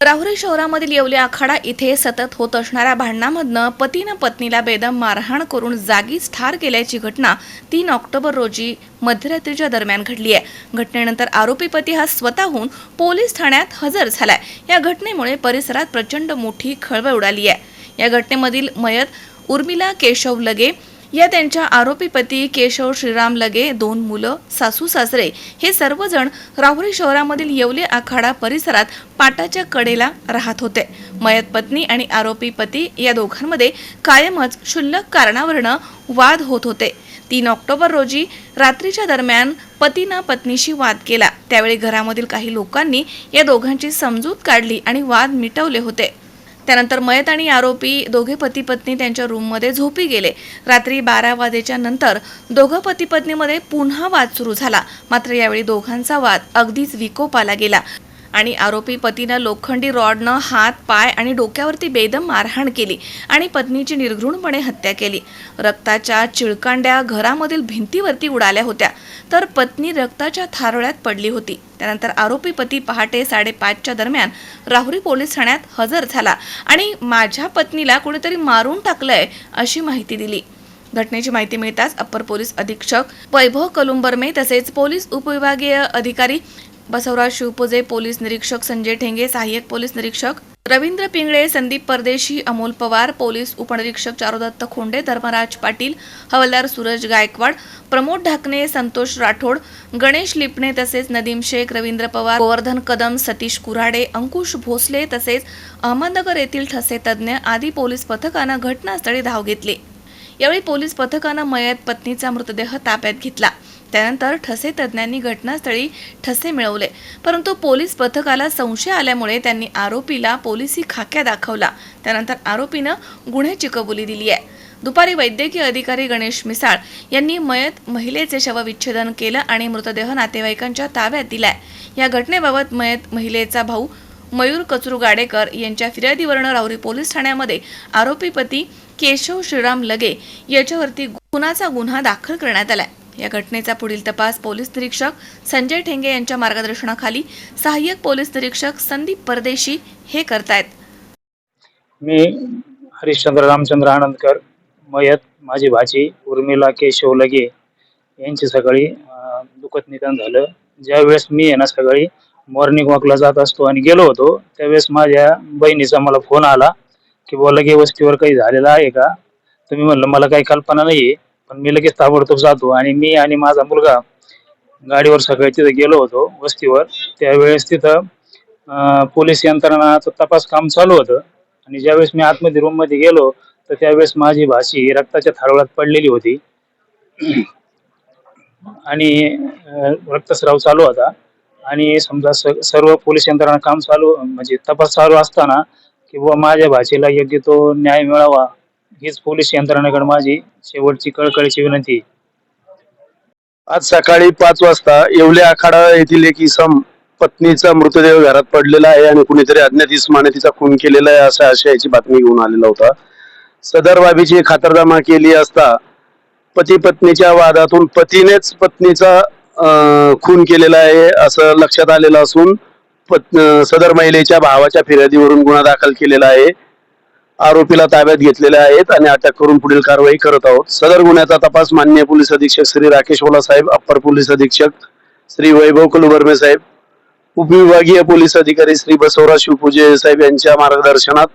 राहुरी शहरामधील येवले आखाडा इथे सतत होत असणाऱ्या भांडणामधनं पतीनं पत्नीला बेदम मारहाण करून जागीच ठार केल्याची घटना तीन ऑक्टोबर रोजी मध्यरात्रीच्या दरम्यान घडली आहे. घटनेनंतर आरोपी पती हा स्वतःहून पोलीस ठाण्यात हजर झालाय. या घटनेमुळे परिसरात प्रचंड मोठी खळबळ उडाली आहे. या घटनेमधील मयत उर्मिला केशव लगे या त्यांच्या आरोपी पती केशव श्रीराम लगे दोन मुलं सासू सासरे हे सर्वजण राहुरी शहरामधील येवले आखाडा परिसरात पाटाच्या कडेला राहत होते. मयत पत्नी आणि आरोपी पती या दोघांमध्ये कायमच क्षुल्लक कारणावरनं वाद होत होते. तीन ऑक्टोबर रोजी रात्रीच्या दरम्यान पतीनं पत्नीशी वाद केला. त्यावेळी घरामधील काही लोकांनी या दोघांची समजूत काढली आणि वाद मिटवले होते. त्यानंतर मयत आणि आरोपी दोघे पती पत्नी त्यांच्या रूममध्ये झोपी गेले. रात्री बारा वाजेच्या नंतर दोघं पती पत्नीमध्ये पुन्हा वाद सुरू झाला. मात्र यावेळी दोघांचा वाद अगदीच विकोपाला गेला. आणि आरोपी पतीनं लोखंडी रॉडनं हात पाय आणि डोक्यावरती बेदम मारहाण केली आणि पत्नीची निर्घृणपणे हत्या केली. रक्ताच्या चिळकांड्या घरामधील भिंतीवरती उडाल्या होत्या तर पत्नी रक्ताच्या थारोळ्यात पडली होती. त्यानंतर आरोपी पती पहाटे साडेपाचच्या दरम्यान राहुरी पोलीस ठाण्यात हजर झाला आणि माझ्या पत्नीला कोणीतरी मारून टाकलंय अशी माहिती दिली. घटनेची माहिती मिळताच अप्पर पोलीस अधीक्षक वैभव कलुंबरमे तसेच पोलीस उपविभागीय अधिकारी बसवराज शिवपुजे पोलीस निरीक्षक संजय ठेंगे सहाय्यक पोलीस निरीक्षक रवींद्र पिंगळे संदीप परदेशी अमोल पवार पोलीस उपनिरीक्षक चारुदत्त खोंडे धर्मराज पाटील हवालदार सूरज गायकवाड प्रमोद ढाकणे संतोष राठोड गणेश लिपणे तसेच नदीम शेख रवींद्र पवार गोवर्धन कदम सतीश कुऱ्हाडे अंकुश भोसले तसेच अहमदनगर येथील ठसे तज्ज्ञ आदी पोलीस पथकानं घटनास्थळी धाव घेतली. यावेळी पोलीस पथकानं मयत पत्नीचा मृतदेह ताब्यात घेतला. त्यानंतर ठसे तज्ज्ञांनी घटनास्थळी ठसे मिळवले. परंतु पोलीस पथकाला संशय आल्यामुळे त्यांनी आरोपीला पोलिसी खाक्या दाखवला. त्यानंतर आरोपीनं गुन्ह्याची कबुली दिली आहे. दुपारी वैद्यकीय अधिकारी गणेश मिसाळ यांनी मयत महिलेचे शवविच्छेदन केलं आणि मृतदेह नातेवाईकांच्या ताब्यात दिलाय. या घटनेबाबत मयत महिलेचा भाऊ मयूर कचरू गाडेकर यांच्या फिर्यादीवरनं राहुरी पोलीस ठाण्यामध्ये आरोपी पती केशव श्रीराम लगे याच्यावरती खुनाचा गुन्हा दाखल करण्यात आलाय. या घटनेचा पुढील तपास पोलीस निरीक्षक संजय ठेंगे यांच्या मार्गदर्शनाखाली सहाय्यक पोलीस निरीक्षक संदीप परदेशी हे करतायत. मी हरिश्चंद्र रामचंद्र आनंदकर मयत माझी भाची उर्मिला केशव लगे यांची सकाळी दुखत निधन झालं. ज्यावेळेस मी आहे ना सकाळी मॉर्निंग वॉकला जात असतो आणि गेलो होतो त्यावेळेस माझ्या बहिणीचा मला फोन आला की बुवा लगे वस्तीवर काही झालेलं आहे का? तुम्ही म्हणलं मला काही कल्पना नाही आहे पण मी लगेच ताबडतोब जातो आणि मी आणि माझा मुलगा गाडीवर सकाळी तिथं गेलो होतो वस्तीवर. त्यावेळेस तिथं अं, पोलीस यंत्रणाचं तपास काम चालू होतं. आणि ज्यावेळेस मी आतमध्ये रूममध्ये गेलो तर त्यावेळेस माझी भाशी रक्ताच्या थारोळ्यात पडलेली होती. आणि अं, रक्तस्राव चालू होता. आणि समजा स- सर्व पोलीस यंत्रणा काम चालू म्हणजे तपास चालू असताना किंवा माझ्या भाषेला योग्य तो न्याय मिळावा हीच पोलीस यंत्रणेकडे माझी शेवटची कळकळीची विनंती आहे. आज सकाळी पाच वाजता येवले आखाडा येथील एक इसम पत्नीचा मृतदेह घरात पडलेला आहे आणि कुणीतरी अज्ञात इसमाने तिचा खून केलेला आहे अशा आशयाची बातमी घेऊन आलेला होता सदर बाबीची खातरजमा केली असता पती पत्नीच्या वादातून पतीनेच पत्नीचा अं, खून केलेला आहे असं लक्षात आलेलं असून पत् अं, सदर महिलेच्या भावाच्या फिर्यादीवरून गुन्हा दाखल केलेला आहे आरोपीला ताब्यात घेतलेल्या आहेत आणि अटक करून पुढील कारवाई करत आहोत. सदर गुन्ह्याचा तपास माननीय पोलीस अधीक्षक श्री राकेश ओला साहेब अप्पर पोलीस अधीक्षक श्री वैभव कुलबर्मे साहेब उपविभागीय पोलीस अधिकारी श्री बसवराज शिवपूजे साहेब यांच्या मार्गदर्शनात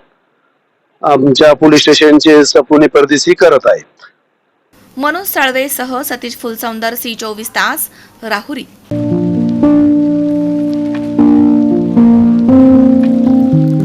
आमच्या पोलीस स्टेशनचे पुणे परदेशी करत आहेत. मनोज साळवे सह सतीश फुलसौंदर सी चोवीस तास राहुरी.